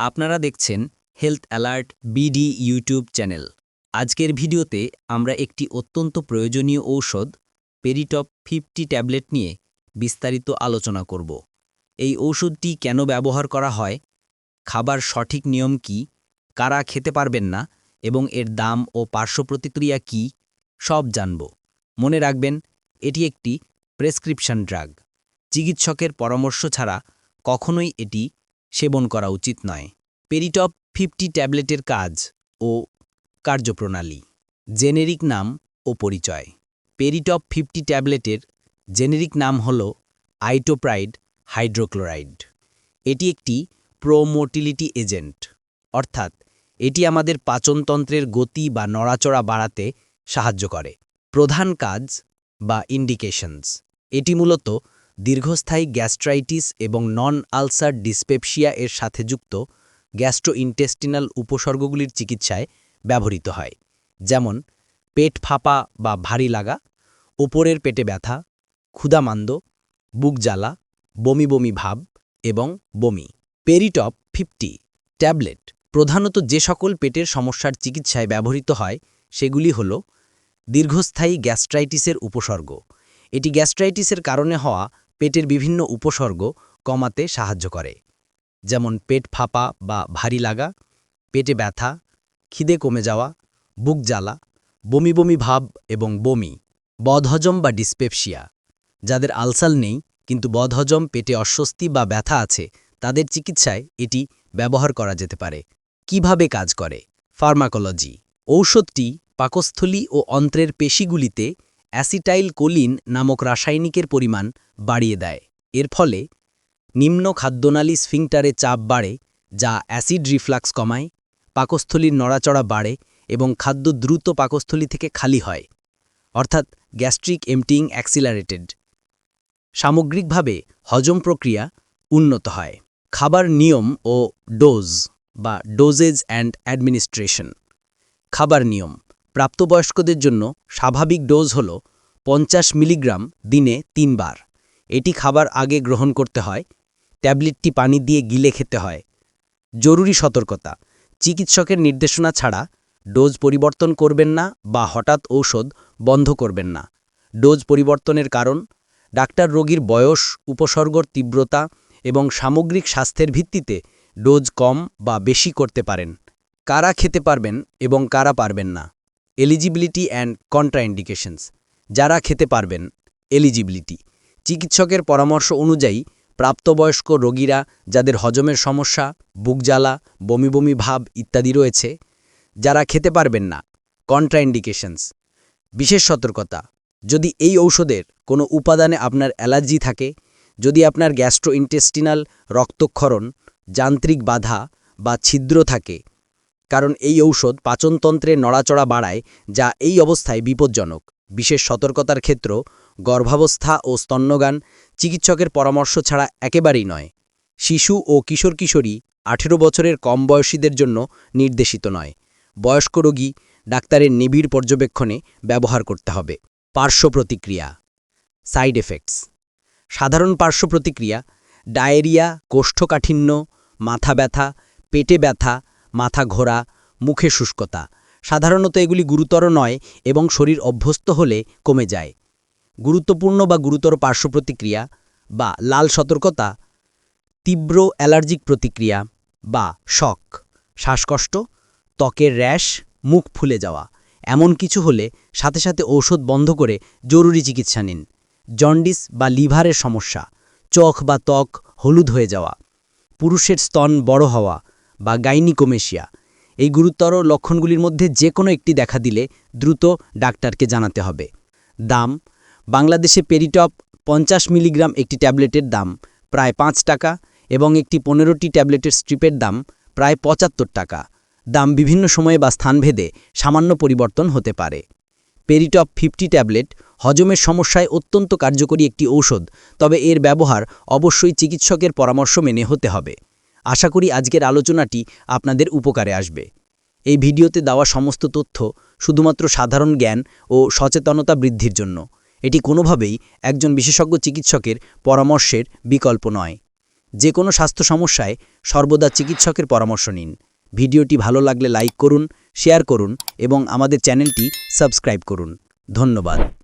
আপনারা দেখছেন health alert BD YouTube channel আজকের ভিডিওতে আমরা একটি অত্যন্ত প্রয়োজনীয় ঔষধ পেরিটপ ফিফটি ট্যাবলেট নিয়ে বিস্তারিত আলোচনা করব। এই ঔষধটি কেন ব্যবহার করা হয়? খাবার সঠিক নিয়ম কি? কারা খেতে পারবেন না? এবং এর দাম ও পার্শ্ব প্রতিক্রিয়া কী? সব জানব। মনে রাখবেন, এটি একটি প্রেসক্রিপশন ড্রাগ। চিকিৎসকের পরামর্শ ছাড়া কখনোই এটি সেবন করা উচিত নয়। পেরিটপ ফিফটি ট্যাবলেটের কাজ ও কার্যপ্রণালী। জেনেরিক নাম ও পরিচয়। পেরিটপ ফিফটি ট্যাবলেটের জেনেরিক নাম হল আইটোপ্রাইড হাইড্রোক্লোরাইড। এটি একটি প্রোমোটিলিটি এজেন্ট। অর্থাৎ, এটি আমাদের পাচনতন্ত্রের গতি বা নড়াচড়া বাড়াতে সাহায্য করে। প্রধান কাজ বা ইন্ডিকেশনস। এটি মূলত দীর্ঘস্থায়ী গ্যাস্ট্রাইটিস এবং নন আলসার ডিসপেপসিয়া এর সাথে যুক্ত গ্যাস্ট্রোইন্টেস্টিনাল উপসর্গগুলির চিকিৎসায় ব্যবহৃত হয়, যেমন পেট ফাঁপা বা ভারী লাগা, ওপরের পেটে ব্যথা ক্ষুদামান্দ বুক জ্বালা, বমি বমি ভাব এবং বমি। পেরিটপ ফিফটি ট্যাবলেট প্রধানত যে সকল পেটের সমস্যার চিকিৎসায় ব্যবহৃত হয়, সেগুলি হল দীর্ঘস্থায়ী গ্যাস্ট্রাইটিসের উপসর্গ। এটি গ্যাস্ট্রাইটিসের কারণে হওয়া পেটের বিভিন্ন উপসর্গ কমাতে সাহায্য করে, যেমন পেট ফাঁপা বা ভারী লাগা, পেটে ব্যথা, খিদে কমে যাওয়া, বুক জ্বালা, বমি বমি ভাব এবং বমি, বদহজম বা ডিসপেপসিয়া। যাদের আলসাল নেই, কিন্তু বদহজম, পেটে অস্বস্তি বা ব্যথা আছে, তাদের চিকিৎসায় এটি ব্যবহার করা যেতে পারে। কীভাবে কাজ করে? ফার্মাকোলজি। ঔষধটি পাকস্থলী ও অন্ত্রের পেশিগুলিতে অ্যাসিটাইল কোলিন নামক রাসায়নিকের পরিমাণ বাড়িয়ে দেয়। এর ফলে নিম্ন খাদ্যনালী স্ফিংটারে চাপ বাড়ে, যা অ্যাসিড রিফ্লাক্স কমায়, পাকস্থলীর নড়াচড়া বাড়ে এবং খাদ্য দ্রুত পাকস্থলী থেকে খালি হয়, অর্থাৎ গ্যাস্ট্রিক এমটিং অ্যাক্সিলারেটেড। সামগ্রিকভাবে হজম প্রক্রিয়া উন্নত হয়। খাবার নিয়ম ও ডোজ বা ডোজেজ অ্যান্ড অ্যাডমিনিস্ট্রেশন। খাবার নিয়ম প্রাপ্তবয়স্কদের জন্য স্বাভাবিক ডোজ হল পঞ্চাশ মিলিগ্রাম দিনে তিনবার। এটি খাবার আগে গ্রহণ করতে হয়, ট্যাবলেটটি পানি দিয়ে গিলে খেতে হয়। জরুরি সতর্কতা, চিকিৎসকের নির্দেশনা ছাড়া ডোজ পরিবর্তন করবেন না বা হঠাৎ ঔষধ বন্ধ করবেন না। ডোজ পরিবর্তনের কারণ, ডাক্তার রোগীর বয়স, উপসর্গর তীব্রতা এবং সামগ্রিক স্বাস্থ্যের ভিত্তিতে ডোজ কম বা বেশি করতে পারেন। কারা খেতে পারবেন এবং কারা পারবেন না? এলিজিবিলিটি অ্যান্ড কন্ট্রাইন্ডিকেশনস যারা খেতে পারবেন এলিজিবিলিটি চিকিৎসকের পরামর্শ অনুযায়ী, প্রাপ্তবয়স্ক রোগীরা যাদের হজমের সমস্যা, বুক জ্বালা, বমি বমি ভাব ইত্যাদি রয়েছে, যারা খেতে পারবেন না কন্ট্রাইন্ডিকেশনস বিশেষ সতর্কতা, যদি এই ঔষধের কোনো উপাদানে আপনার অ্যালার্জি থাকে, যদি আপনার গ্যাস্ট্রোইন্টেস্টিনাল রক্তক্ষরণ, যান্ত্রিক বাধা বা ছিদ্র থাকে কারণ এই ঔষধ পাচনতন্ত্রে নড়াচড়া বাড়ায়, যা এই অবস্থায় বিপজ্জনক। বিশেষ সতর্কতার ক্ষেত্র, গর্ভাবস্থা ও স্তন্যগান চিকিৎসকের পরামর্শ ছাড়া একেবারেই নয়। শিশু ও কিশোর কিশোরী আঠেরো বছরের কম বয়সীদের জন্য নির্দেশিত নয়। বয়স্ক রোগী ডাক্তারের নিবিড় পর্যবেক্ষণে ব্যবহার করতে হবে। পার্শ্ব প্রতিক্রিয়া। Side effects. সাধারণ পার্শ্ব প্রতিক্রিয়া, ডায়েরিয়া, কোষ্ঠকাঠিন্য, মাথা ব্যথা, পেটে ব্যথা মাথা ঘোরা, মুখে শুষ্কতা। সাধারণত এগুলি গুরুতর নয় এবং শরীর অভ্যস্ত হলে কমে যায়। গুরুত্বপূর্ণ বা গুরুতর পার্শ্ব প্রতিক্রিয়া বা লাল সতর্কতা, তীব্র অ্যালার্জিক প্রতিক্রিয়া বা শক, শ্বাসকষ্ট, ত্বকের র্যাশ, মুখ ফুলে যাওয়া। এমন কিছু হলে সাথে সাথে ঔষধ বন্ধ করে জরুরি চিকিৎসা নিন। জন্ডিস বা লিভারের সমস্যা, চোখ বা ত্বক হলুদ হয়ে যাওয়া। পুরুষের স্তন বড় হওয়া বা গাইনিকোমেশিয়া। এই গুরুতর লক্ষণগুলির মধ্যে যে কোনো একটি দেখা দিলে দ্রুত ডাক্তারকে জানাতে হবে। দাম, বাংলাদেশে পেরিটপ পঞ্চাশ মিলিগ্রাম একটি ট্যাবলেটের দাম প্রায় পাঁচ টাকা এবং একটি পনেরোটি ট্যাবলেটের স্ট্রিপের দাম প্রায় পঁচাত্তর টাকা। দাম বিভিন্ন সময়ে বা স্থানভেদে সামান্য পরিবর্তন হতে পারে। পেরিটপ ফিফটি ট্যাবলেট হজমের সমস্যায় অত্যন্ত কার্যকরী একটি ঔষধ, তবে এর ব্যবহার অবশ্যই চিকিৎসকের পরামর্শ মেনে হতে হবে। আশা করি আজকের আলোচনাটি আপনাদের উপকারে আসবে। এই ভিডিওতে দেওয়া সমস্ত তথ্য শুধুমাত্র সাধারণ জ্ঞান ও সচেতনতা বৃদ্ধির জন্য। এটি কোনোভাবেই একজন বিশেষজ্ঞ চিকিৎসকের পরামর্শের বিকল্প নয়। যে কোনো স্বাস্থ্য সমস্যায় সর্বদা চিকিৎসকের পরামর্শ নিন। ভিডিওটি ভালো লাগলে লাইক করুন, শেয়ার করুন এবং আমাদের চ্যানেলটি সাবস্ক্রাইব করুন। ধন্যবাদ।